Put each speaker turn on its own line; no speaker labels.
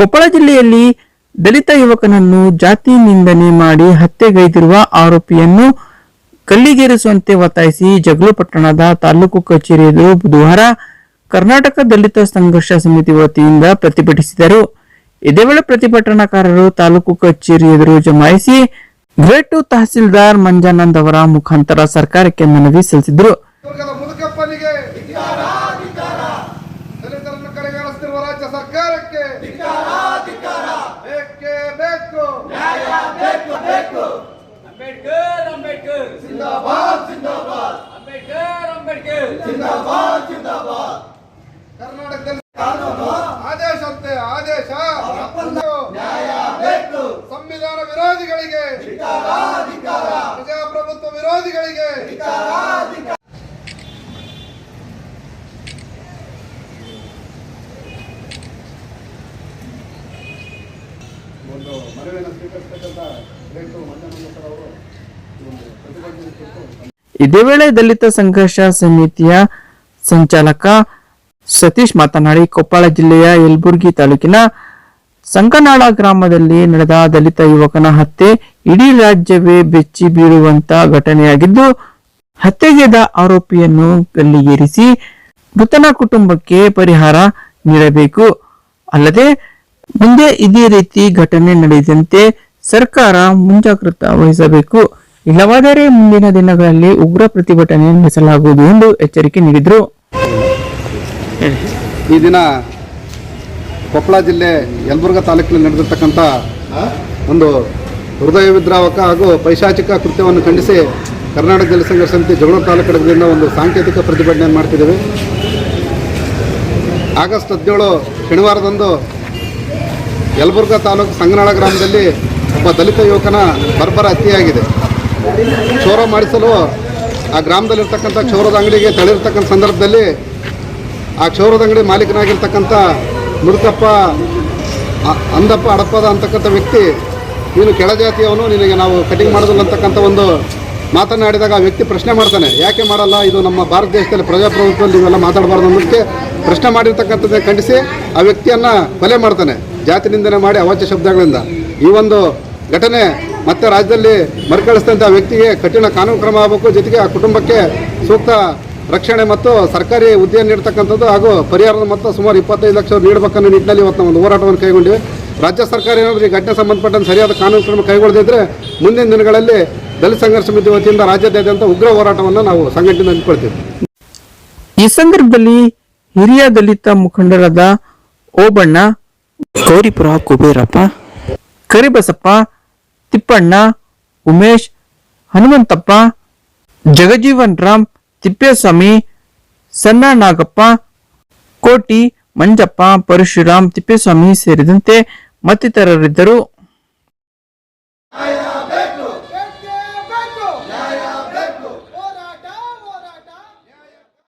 ಕೊಪ್ಪಳ ಜಿಲ್ಲೆಯಲ್ಲಿ ದಲಿತ ಯುವಕನನ್ನು ಜಾತಿ ನಿಂದನೆ ಮಾಡಿ ಹತ್ಯೆಗೈದಿರುವ ಆರೋಪಿಯನ್ನು ಕಲ್ಲಿಗೇರಿಸುವಂತೆ ಒತ್ತಾಯಿಸಿ ಜಗಳೂರು ಪಟ್ಟಣದ ತಾಲೂಕು ಕಚೇರಿ ಬುಧವಾರ ಕರ್ನಾಟಕ ದಲಿತ ಸಂಘರ್ಷ ಸಮಿತಿ ವತಿಯಿಂದ ಪ್ರತಿಭಟಿಸಿದರು. ಇದೇ ವೇಳೆ ಪ್ರತಿಭಟನಾಕಾರರು ತಾಲೂಕು ಕಚೇರಿ ಎದುರು ಜಮಾಯಿಸಿ ಗ್ರೇಟ್ ತಹಸೀಲ್ದಾರ್ ಮಂಜಾನಂದ್ ಅವರ ಮುಖಾಂತರ ಸರ್ಕಾರಕ್ಕೆ ಮನವಿ ಸಲ್ಲಿಸಿದರು.
ದಲಿತರನ್ನು ಕಡೆಗಣಿಸುತ್ತಿರುವ ರಾಜ್ಯ ಸರ್ಕಾರಕ್ಕೆ ಬೇಕೇ? ಬೇಕು
ಅಂಬೇಡ್ಕರ್ ಅಂಬೇಡ್ಕರ್.
ಜಿಂದಾಬಾದ್ ಜಿಂದಾಬಾದ್.
ಅಂಬೇಡ್ಕರ್ ಅಂಬೇಡ್ಕರ್.
ಜಿಂದಾಬಾದ್ ಜಿಂದಾಬಾದ್. ಕರ್ನಾಟಕದಲ್ಲಿ ಕಾನೂನು ಆದೇಶಂತೆ ಆದೇಶ. ಸಂವಿಧಾನ ವಿರೋಧಿಗಳಿಗೆ ಪ್ರಜಾಪ್ರಭುತ್ವ ವಿರೋಧಿಗಳಿಗೆ ಒಂದು ಮನವಿಯನ್ನು ಸ್ವೀಕರಿಸತಕ್ಕಂಥ ಮಂಜನಂದ ಅವರು
ಇದೇ ವೇಳೆ ದಲಿತ ಸಂಘರ್ಷ ಸಮಿತಿಯ ಸಂಚಾಲಕ ಸತೀಶ್ ಮಾತನಾಡಿ, ಕೊಪ್ಪಳ ಜಿಲ್ಲೆಯ ಯಲ್ಬುರ್ಗಿ ತಾಲೂಕಿನ ಸಂಕನಾಳ ಗ್ರಾಮದಲ್ಲಿ ನಡೆದ ದಲಿತ ಯುವಕನ ಹತ್ಯೆ ಇಡೀ ರಾಜ್ಯವೇ ಬೆಚ್ಚಿ ಬೀಳುವಂತ ಘಟನೆಯಾಗಿದ್ದು ಹತ್ಯೆಗೆದ ಆರೋಪಿಯನ್ನು ಗಲ್ಲಿಗೇರಿಸಿ ಮೃತನ ಕುಟುಂಬಕ್ಕೆ ಪರಿಹಾರ ನೀಡಬೇಕು. ಅಲ್ಲದೆ ಮುಂದೆ ಇದೇ ರೀತಿ ಘಟನೆ ನಡೆದಂತೆ ಸರ್ಕಾರ ಮುಂಜಾಗ್ರತಾ ವಹಿಸಬೇಕು. ಇಲ್ಲವಾದರೆ ಮುಂದಿನ ದಿನಗಳಲ್ಲಿ ಉಗ್ರ ಪ್ರತಿಭಟನೆ ನಡೆಸಲಾಗುವುದು ಎಂದು ಎಚ್ಚರಿಕೆ ನೀಡಿದರು.
ಈ ದಿನ ಕೊಪ್ಪಳ ಜಿಲ್ಲೆ ಯಲಬುರ್ಗಾ ತಾಲೂಕಿನಲ್ಲಿ ನಡೆದಿರ್ತಕ್ಕಂಥ ಒಂದು ಹೃದಯ ವಿದ್ರಾವಕ ಹಾಗೂ ಪೈಶಾಚಿಕ ಕೃತ್ಯವನ್ನು ಖಂಡಿಸಿ ಕರ್ನಾಟಕ ಜಲ ಸಂಘರ್ಷ ಸಮಿತಿ ಜಗಳೂರು ತಾಲೂಕು ಒಂದು ಸಾಂಕೇತಿಕ ಪ್ರತಿಭಟನೆ ಮಾಡ್ತಿದ್ದೇವೆ. ಆಗಸ್ಟ್ ಹದಿನೇಳು ಶನಿವಾರದಂದು ಯಲಬುರ್ಗಾ ತಾಲೂಕು ಸಂಗನಾಳ ಗ್ರಾಮದಲ್ಲಿ ಒಬ್ಬ ದಲಿತ ಯುವಕನ ಬರ್ಬರ ಹತ್ಯೆಯಾಗಿದೆ. ಚೋರ ಮಾಡಿಸಲು ಆ ಗ್ರಾಮದಲ್ಲಿರ್ತಕ್ಕಂಥ ಕ್ಷೌರದ ಅಂಗಡಿಗೆ ತಳಿರ್ತಕ್ಕಂಥ ಸಂದರ್ಭದಲ್ಲಿ ಆ ಕ್ಷೌರದ ಅಂಗಡಿ ಮಾಲೀಕನಾಗಿರ್ತಕ್ಕಂಥ ಅ- ಅಂದಪ್ಪ ಅಡಪ್ಪದ ಅಂತಕ್ಕಂಥ ವ್ಯಕ್ತಿ, ನೀನು ಕೆಳಜಾತಿಯವನು, ನಿನಗೆ ನಾವು ಕಟಿಂಗ್ ಮಾಡೋದಿಲ್ಲ ಅಂತಕ್ಕಂಥ ಒಂದು ಮಾತನಾಡಿದಾಗ ಆ ವ್ಯಕ್ತಿ ಪ್ರಶ್ನೆ ಮಾಡ್ತಾನೆ, ಯಾಕೆ ಮಾಡಲ್ಲ? ಇದು ನಮ್ಮ ಭಾರತ ದೇಶದಲ್ಲಿ ಪ್ರಜಾಪ್ರಭುತ್ವದಲ್ಲಿ ನೀವೆಲ್ಲ ಮಾತಾಡಬಾರ್ದು ಅನ್ನೋದಕ್ಕೆ ಪ್ರಶ್ನೆ ಮಾಡಿರ್ತಕ್ಕಂಥದ್ದೇ ಖಂಡಿಸಿ ಆ ವ್ಯಕ್ತಿಯನ್ನು ಕೊಲೆ ಮಾಡ್ತಾನೆ. ಜಾತಿ ನಿಂದನೆ ಮಾಡಿ ಅವಾಚ್ಯ ಶಬ್ದಗಳಿಂದ. ಈ ಒಂದು ಘಟನೆ ಮತ್ತೆ ರಾಜ್ಯದಲ್ಲಿ ಮರುಕಳಿಸಿದಂಥ ವ್ಯಕ್ತಿಗೆ ಕಠಿಣ ಕಾನೂನು ಕ್ರಮ ಆಗಬೇಕು. ಜೊತೆಗೆ ಆ ಕುಟುಂಬಕ್ಕೆ ಸೂಕ್ತ ರಕ್ಷಣೆ ಮತ್ತು ಸರ್ಕಾರಿ ಹುದ್ದೆಯನ್ನು ನೀಡ್ತಕ್ಕಂಥದ್ದು ಹಾಗೂ ಪರಿಹಾರದ ಮೊತ್ತ ಸುಮಾರು ಇಪ್ಪತ್ತೈದು ಲಕ್ಷ ನೀಡಬೇಕನ್ನೋ ನಿಟ್ಟಿನಲ್ಲಿ ಇವತ್ತು ಒಂದು ಹೋರಾಟವನ್ನು ಕೈಗೊಂಡಿವೆ. ರಾಜ್ಯ ಸರ್ಕಾರ ಏನಾದರೂ ಈ ಘಟನೆ ಸಂಬಂಧಪಟ್ಟಂತೆ ಸರಿಯಾದ ಕಾನೂನು ಕ್ರಮ ಕೈಗೊಳ್ಳದಿದ್ದರೆ ಮುಂದಿನ ದಿನಗಳಲ್ಲಿ ದಲಿತ ಸಂಘರ್ಷ ಸಮಿತಿ ವತಿಯಿಂದ ರಾಜ್ಯಾದ್ಯಂತ ಉಗ್ರ ಹೋರಾಟವನ್ನು ನಾವು ಸಂಘಟನೆ ಹಮ್ಮಿಕೊಳ್ತೀವಿ
ಈ ಸಂದರ್ಭದಲ್ಲಿ ಹಿರಿಯ ದಲಿತ ಮುಖಂಡರಾದ ಓಬಣ್ಣ ಗೌರಿಪುರ ಕುಬೇರಪ್ಪ. ಕರಿಬಸಪ್ಪ ತಿಪ್ಪಣ್ಣ, ಉಮೇಶ್, ಹನುಮಂತಪ್ಪ, ಜಗಜೀವನ್ ರಾಮ್, ತಿಪ್ಪೇಸ್ವಾಮಿ, ಸಣ್ಣ ನಾಗಪ್ಪ, ಕೋಟಿ, ಮಂಜಪ್ಪ, ಪರಶುರಾಮ್, ತಿಪ್ಪೇಸ್ವಾಮಿ ಸೇರಿದಂತೆ ಮತ್ತಿತರರಿದ್ದರು.